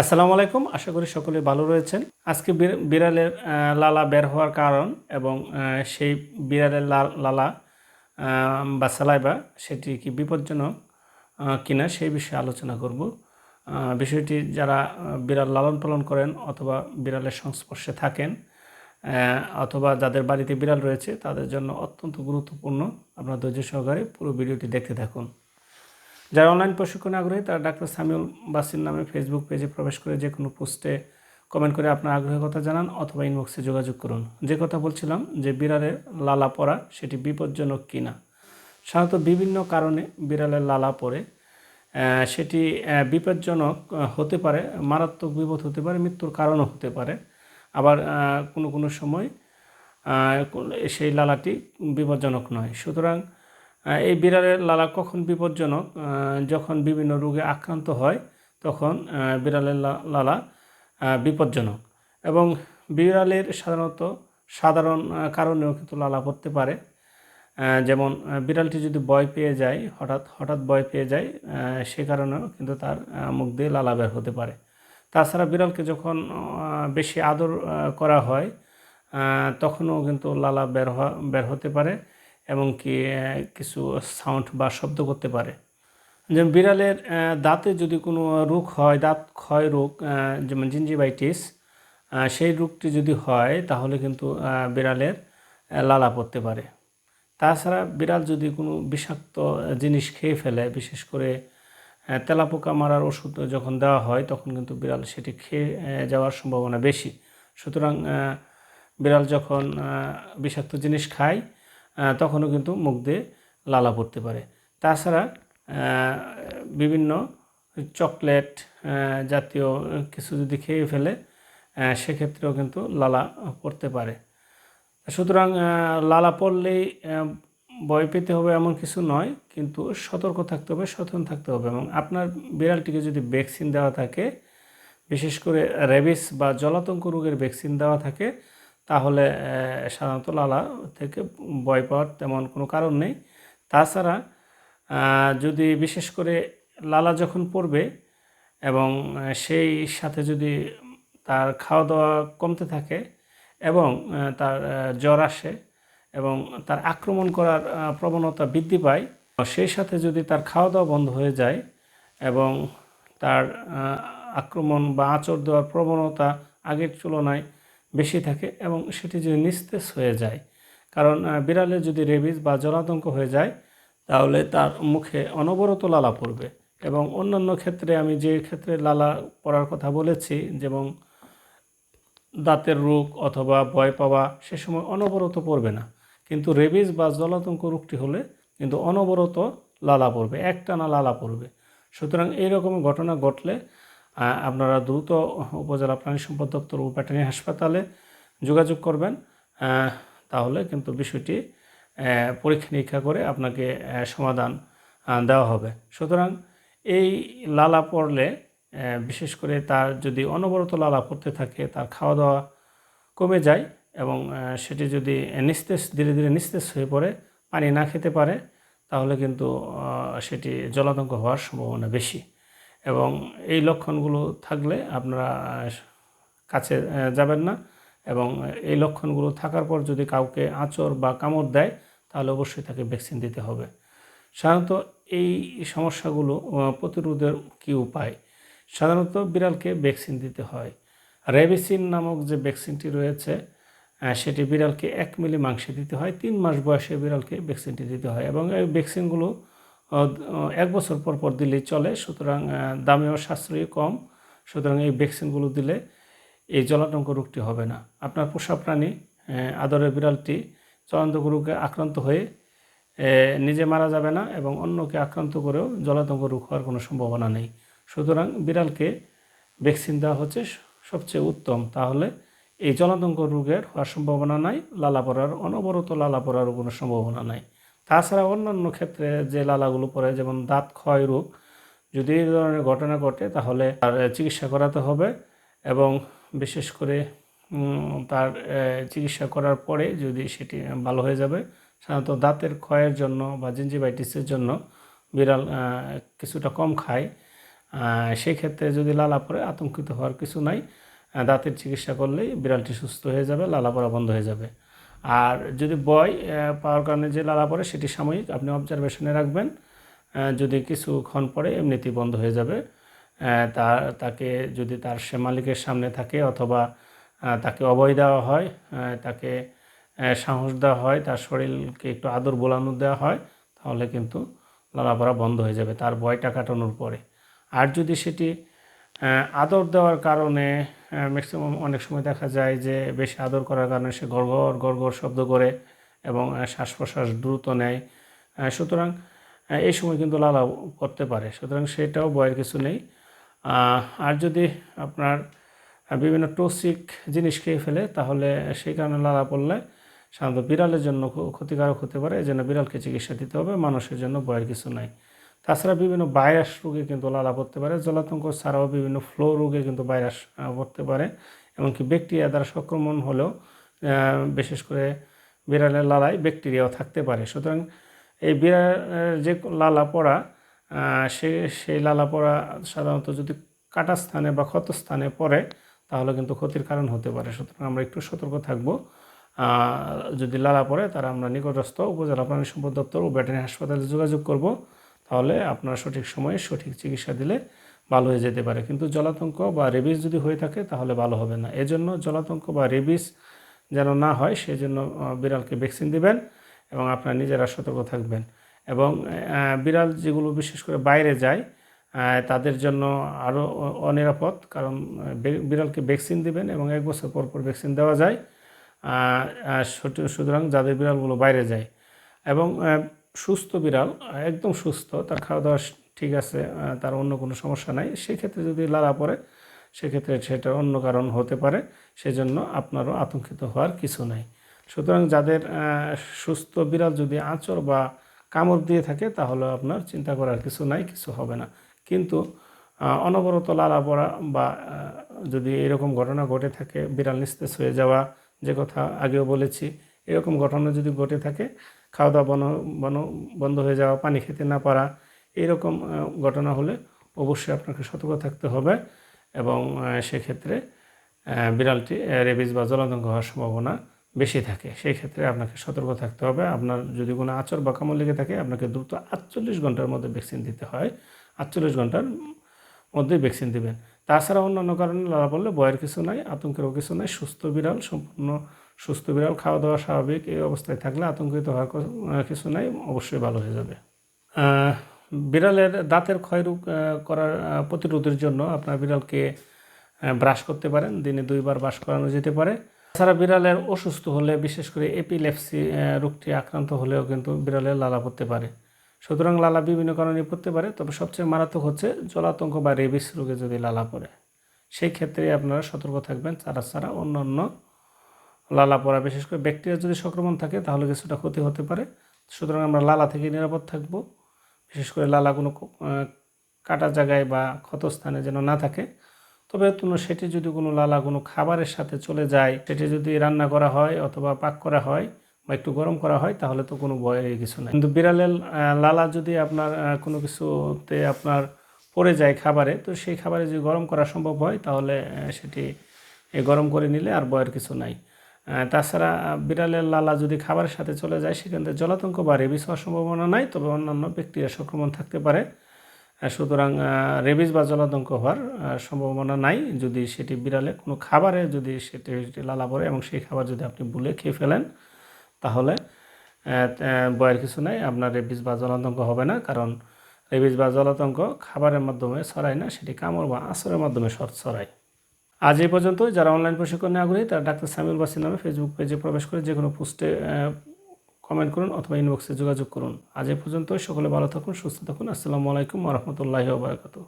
আসসালামু আলাইকুম, আশা করি সকলে ভালো রয়েছেন। আজকে বিড়ালের লালা বের হওয়ার কারণ এবং সেই বিড়ালের লালা বা সালাইবা, সেটি কি বিপজ্জনক কিনা সেই বিষয়ে আলোচনা করব। বিষয়টি যারা বিড়াল লালন পালন করেন অথবা বিড়ালের সংস্পর্শে থাকেন অথবা যাদের বাড়িতে বিড়াল রয়েছে, তাদের জন্য অত্যন্ত গুরুত্বপূর্ণ। আপনার ধৈর্য সহকারে পুরো ভিডিওটি দেখতে থাকুন। যারা অনলাইন প্রশিক্ষণে আগ্রহী, তারা ডাক্তার সামিউল বাসির নামে ফেসবুক পেজে প্রবেশ করে যে কোনো পোস্টে কমেন্ট করে আপনার আগ্রহের কথা জানান অথবা ইনবক্সে যোগাযোগ করুন। যে কথা বলছিলাম যে বিড়ালের লালা পড়া সেটি বিপজ্জনক কিনা? সাধারণত বিভিন্ন কারণে বিড়ালের লালা পড়ে সেটি বিপজ্জনক হতে পারে, মারাত্মক বিপদ হতে পারে, মৃত্যুর কারণও হতে পারে। আবার কোনো কোনো সময় সেই লালাটি বিপজ্জনক নয়। সুতরাং এই বিড়ালের লালা কখন বিপজ্জনক? যখন বিভিন্ন রোগে আক্রান্ত হয়, তখন বিড়ালের লালা বিপজ্জনক। এবং বিড়ালের সাধারণত সাধারণ কারণেও কিন্তু লালা পড়তে পারে। যেমন বিড়ালটি যদি ভয় পেয়ে যায়, হঠাৎ হঠাৎ ভয় পেয়ে যায় সে কারণেও কিন্তু তার মুখ দিয়ে লালা বের হতে পারে। তাছাড়া বিড়ালকে যখন বেশি আদর করা হয় তখনও কিন্তু লালা বের হওয়া, বের হতে পারে। এবং কি কিছু সাউন্ড বা শব্দ করতে পারে। যেমন বিড়ালের দাঁতে যদি কোনো রোগ হয়, দাঁত ক্ষয় রোগ যেমন জিঞ্জিবাইটিস সেই রোগটি যদি হয়, তাহলে কিন্তু বিড়ালের লালা পড়তে পারে। তাছাড়া বিড়াল যদি কোনো বিষাক্ত জিনিস খেয়ে ফেলে, বিশেষ করে তেলাপোকা মারার ওষুধ যখন দেওয়া হয়, তখন কিন্তু বিড়াল সেটি খেয়ে যাওয়ার সম্ভাবনা বেশি। সুতরাং বিড়াল যখন বিষাক্ত জিনিস খায় তখনও কিন্তু মুখ দিয়ে লালা পড়তে পারে। তাছাড়া বিভিন্ন চকলেট জাতীয় কিছু যদি খেয়ে ফেলে সেক্ষেত্রেও কিন্তু লালা পড়তে পারে। সুতরাং লালা পড়লেই ভয় পেতে হবে এমন কিছু নয়, কিন্তু সতর্ক থাকতে হবে, সচেতন থাকতে হবে এবং আপনার বিড়ালটিকে যদি ভ্যাকসিন দেওয়া থাকে, বিশেষ করে রেবিস বা জলাতঙ্ক রোগের ভ্যাকসিন দেওয়া থাকে তাহলে সাধারণত লালা থেকে ভয় পাওয়ার তেমন কোনো কারণ নেই। তাছাড়া যদি বিশেষ করে লালা যখন পড়বে এবং সেই সাথে যদি তার খাওয়া দাওয়া কমতে থাকে এবং তার জ্বর আসে এবং তার আক্রমণ করার প্রবণতা বৃদ্ধি পায়, সেই সাথে যদি তার খাওয়া দাওয়া বন্ধ হয়ে যায় এবং তার আক্রমণ বা আঁচড় দেওয়ার প্রবণতা আগের তুলনায় বেশি থাকে এবং সেটি যদি নিস্তেজ হয়ে যায় কারণ আহ, বিড়ালের যদি রেবিস বা জলাতঙ্ক হয়ে যায় তাহলে তার মুখে অনবরত লালা পড়বে এবং অন্যান্য ক্ষেত্রে আমি যে ক্ষেত্রে লালা পড়ার কথা বলেছি যেমন দাঁতের রোগ অথবা ভয় পাওয়া সে সময় অনবরত পড়বে না। কিন্তু রেবিস বা জলাতঙ্ক রোগটি হলে কিন্তু অনবরত লালা পড়বে একটানা লালা পড়বে। সুতরাং এইরকম ঘটনা ঘটলে আপনারা দ্রুত উপজেলা প্রাণী সম্পদ দপ্তর ও ভেটেরিনারি হাসপাতালে যোগাযোগ করবেন তাহলে কিন্তু বিষয়টি পরীক্ষা নিরীক্ষা করে আপনাকে সমাধান দেওয়া হবে। সুতরাং এই লালা পড়লে বিশেষ করে তার যদি অনবরত লালা পড়তে থাকে, তার খাওয়া দাওয়া কমে যায় এবং সেটি যদি নিস্তেজ, ধীরে ধীরে নিস্তেজ হয়ে পড়ে, পানি না খেতে পারে, তাহলে কিন্তু সেটি জলাতঙ্ক হওয়ার সম্ভাবনা বেশি। এবং এই লক্ষণগুলো থাকলে আপনারা কাছে যাবেন না এবং এই লক্ষণগুলো থাকার পর যদি কাউকে আঁচড় বা কামড় দেয়, তাহলে অবশ্যই তাকে ভ্যাকসিন দিতে হবে। সাধারণত এই সমস্যাগুলো প্রতিরোধের কী উপায়? সাধারণত বিড়ালকে ভ্যাকসিন দিতে হয়। রেবিসিন নামক যে ভ্যাকসিনটি রয়েছে সেটি বিড়ালকে এক মিলি মাংসে দিতে হয়। তিন মাস বয়সে বিড়ালকে ভ্যাকসিনটি দিতে হয় এবং এই ভ্যাকসিনগুলো এক বছর পর পর দিলেই চলে, সুতরাং দামেও সাশ্রয়ী কম, সুতরাং এই ভ্যাকসিনগুলো দিলে এই জলাতঙ্ক রোগটি হবে না। আপনার পোষা প্রাণী আদরের বিড়ালটি জলাতঙ্ক রোগে আক্রান্ত হয়ে নিজে মারা যাবে না এবং অন্যকে আক্রান্ত করেও জলাতঙ্ক রোগ হওয়ার কোনো সম্ভাবনা নেই। সুতরাং বিড়ালকে ভ্যাকসিন দেওয়া হচ্ছে সবচেয়ে উত্তম। তাহলে এই জলাতঙ্ক রোগের হওয়ার সম্ভাবনা নাই, লালা পড়ার, অনবরত লালা পড়ারও কোনো সম্ভাবনা নাই। তাছাড়া অন্যান্য ক্ষেত্রে যে লালাগুলো পড়ে যেমন দাঁত ক্ষয় রোগ, যদি এই ধরনের ঘটনা ঘটে, তাহলে তার চিকিৎসা করাতে হবে এবং বিশেষ করে তার চিকিৎসা করার পরে যদি সেটি ভালো হয়ে যাবে, সাধারণত দাঁতের ক্ষয়ের জন্য বা জিঞ্জিবাইটিসের জন্য বিড়াল কিছুটা কম খায়। সেই ক্ষেত্রে যদি লালা পড়ে আতঙ্কিত হওয়ার কিছু নাই। দাঁতের চিকিৎসা করলেই বিড়ালটি সুস্থ হয়ে যাবে, লালা পড়া বন্ধ হয়ে যাবে। আর যদি বয় পাওয়ার কারণে যে লালা পড়ে সেটি সাময়িক আপনি অবজারভেশনে রাখবেন। যদি কিছুক্ষণ পরে এমনিতেই বন্ধ হয়ে যাবে তার তাকে যদি তার সে মালিকের সামনে থাকে অথবা তাকে অভয় দেওয়া হয় তাকে সাহস দেওয়া হয়, তার শরীরকে একটু আদর বোলানো দেওয়া হয়, তাহলে কিন্তু লালাপড়া বন্ধ হয়ে যাবে, তার ভয়টা কাটানোর পরে। আর যদি সেটি আদর দেওয়ার কারণে ম্যাক্সিমাম অনেক সময় দেখা যায় যে বেশি আদর করার কারণে সে গড়গড় গড়গড় শব্দ করে এবং শ্বাস প্রশ্বাস দ্রুত নেয়। সুতরাং এই সময় কিন্তু লালা করতে পারে। সুতরাং সেটাও বয়ের কিছু নেই। আর যদি আপনার বিভিন্ন টক্সিক জিনিস খেয়ে ফেলে, তাহলে সেই কারণে লালা পড়লে সাধারণত বিড়ালের জন্য ক্ষতিকারক হতে পারে। এই জন্য বিড়ালকে চিকিৎসা দিতে হবে। মানুষের জন্য বয়ের কিছু নাই। তাছাড়া বিভিন্ন ভাইরাস রোগে কিন্তু লালা পড়তে পারে, জলাতঙ্ক ছাড়াও বিভিন্ন ফ্লো রোগে কিন্তু ভাইরাস পড়তে পারে। এমনকি ব্যাকটেরিয়া দ্বারা সংক্রমণ হলেও বিশেষ করে বিড়ালের লালায় ব্যাকটেরিয়াও থাকতে পারে। সুতরাং এই বিড়ালের যে লালা পড়া সে, সেই লালা পড়া সাধারণত যদি কাটা স্থানে বা ক্ষত স্থানে পড়ে, তাহলে কিন্তু ক্ষতির কারণ হতে পারে। সুতরাং আমরা একটু সতর্ক থাকব। যদি লালা পড়ে তারা আমরা নিকটস্থ উপজেলা প্রাণী সম্পদ দপ্তর ও ব্যাটারি হাসপাতালে যোগাযোগ করব। তাহলে আপনার সঠিক সময়ে সঠিক চিকিৎসা দিলে ভালো হয়ে যেতে পারে। কিন্তু জলাতঙ্ক বা রেবিস যদি হয়ে থাকে, তাহলে ভালো হবে না। এজন্য জলাতঙ্ক বা রেবিস যেন না হয়, সেজন্য বিড়ালকে ভ্যাকসিন দিবেন এবং আপনার নিজেরা সতর্ক থাকবেন। এবং বিড়াল যেগুলো বিশেষ করে বাইরে যায় তাদের জন্য আরও অনিরাপদ, কারণ বিড়ালকে ভ্যাকসিন দিবেন এবং এক বছর পর পর ভ্যাকসিন দেওয়া যায়। সুতরাং যাদের বিড়ালগুলো বাইরে যায়। এবং সুস্থ বিড়াল, একদম সুস্থ, তার খাওয়া দাওয়া ঠিক আছে তার অন্য কোনো সমস্যা নাই। সেক্ষেত্রে যদি লালা পড়ে, সেক্ষেত্রে সেটা অন্য কারণ হতে পারে, সেজন্য আপনারও আতঙ্কিত হওয়ার কিছু নাই। সুতরাং যাদের সুস্থ বিড়াল যদি আঁচড় বা কামড় দিয়ে থাকে, তাহলে আপনার চিন্তা করার কিছু নাই, কিছু হবে না। কিন্তু অনবরত লালা পড়া বা যদি এরকম ঘটনা ঘটে থাকে, বিড়াল নিস্তেজ হয়ে যাওয়া, যে কথা আগেও বলেছি, এরকম ঘটনা যদি ঘটে থাকে খাওয়া দাওয়া বন বন, বন্ধ হয়ে যাওয়া, পানি খেতে না পারা, এইরকম ঘটনা হলে অবশ্যই আপনাকে সতর্ক থাকতে হবে এবং সেক্ষেত্রে বিড়ালটি রেবিস বা জলাতঙ্ক হওয়ার সম্ভাবনা বেশি থাকে। সেই ক্ষেত্রে আপনাকে সতর্ক থাকতে হবে। আপনার যদি কোনো আচর বা কামড় লেগে থাকে, আপনাকে দ্রুত আটচল্লিশ ঘণ্টার মধ্যে ভ্যাকসিন দিতে হয়। আটচল্লিশ ঘণ্টার মধ্যেই ভ্যাকসিন দেবেন। তাছাড়া অন্যান্য কারণে লালা পড়লে বয়ের কিছু নাই, আতঙ্কেরও কিছু নাই, সুস্থ বিড়াল, সম্পূর্ণ সুস্থ বিড়াল খাওয়া দাওয়া স্বাভাবিক, এই অবস্থায় থাকলে আতঙ্কিত হওয়ার কিছু নাই, অবশ্যই ভালো হয়ে যাবে। বিড়ালের দাঁতের ক্ষয়রোগ করার প্রতিরোধের জন্য আপনার বিড়ালকে ব্রাশ করতে পারেন, দিনে দুইবার ব্রাশ করানো যেতে পারে। তাছাড়া বিড়ালের অসুস্থ হলে, বিশেষ করে এপিলেপসি রোগটি আক্রান্ত হলেও কিন্তু বিড়ালের লালা পড়তে পারে। সুতরাং লালা বিভিন্ন কারণে পড়তে পারে, তবে সবচেয়ে মারাত্মক হচ্ছে জলাতঙ্ক বা রেবিস রোগে যদি লালা পড়ে। সেই ক্ষেত্রে আপনারা সতর্ক থাকবেন ছাড়া ছাড়া অন্যান্য লালা পড়া, বিশেষ করে ব্যাকটেরিয়া যদি সংক্রমণ থাকে, তাহলে কিছুটা ক্ষতি হতে পারে। সুতরাং আমরা লালা থেকে নিরাপদ থাকব। বিশেষ করে লালা কোনো কাটা জায়গায় বা ক্ষতস্থানে যেন না থাকে। তবে কোনো সেটি যদি কোনো লালা কোনো খাবারের সাথে চলে যায়, সেটি যদি রান্না করা হয় অথবা পাক করা হয় বা একটু গরম করা হয়, তাহলে তো কোনো ভয়ের কিছু নেই। কিন্তু বিড়ালের লালা যদি আপনার কোনো কিছুতে আপনার পড়ে যায় খাবারে, তো সেই খাবারে যদি গরম করা সম্ভব হয়, তাহলে সেটি গরম করে নিলে আর ভয়ের কিছু নাই। তাছাড়া বিড়ালের লালা যদি খাবারের সাথে চলে যায় সেখান থেকে জলাতঙ্ক বা রেবিস হওয়ার সম্ভাবনা নাই তবে অন্যান্য ব্যাকটেরিয়া সংক্রমণ থাকতে পারে। সুতরাং রেবিস বা জলাতঙ্ক হওয়ার সম্ভাবনা নাই। যদি সেটি বিড়ালে কোনো খাবারে যদি সেটি লালা পড়ে এবং সেই খাবার যদি আপনি ভুলে খেয়ে ফেলেন তাহলে আহ, কিছু নাই আপনার রেবিস বা জলাতঙ্ক হবে না। কারণ রেবিস বা জলাতঙ্ক খাবারের মাধ্যমে ছড়ায় না সেটি কামড় বা আঁচড়ের মাধ্যমে সর ছড়ায়। আজ এই পর্যন্ত যারা অনলাইন প্রশিক্ষণে আগ্রহী, তারা ডাক্তার সামিউল বাসির নামে ফেসবুক পেজে প্রবেশ করে যে কোনো পোস্টে কমেন্ট করুন অথবা ইনবক্সে যোগাযোগ করুন। আজ এই পর্যন্ত সকলে ভালো থাকুন, সুস্থ থাকুন। আসসালামু আলাইকুম রহমতুল্লাহ বারকাতুহ।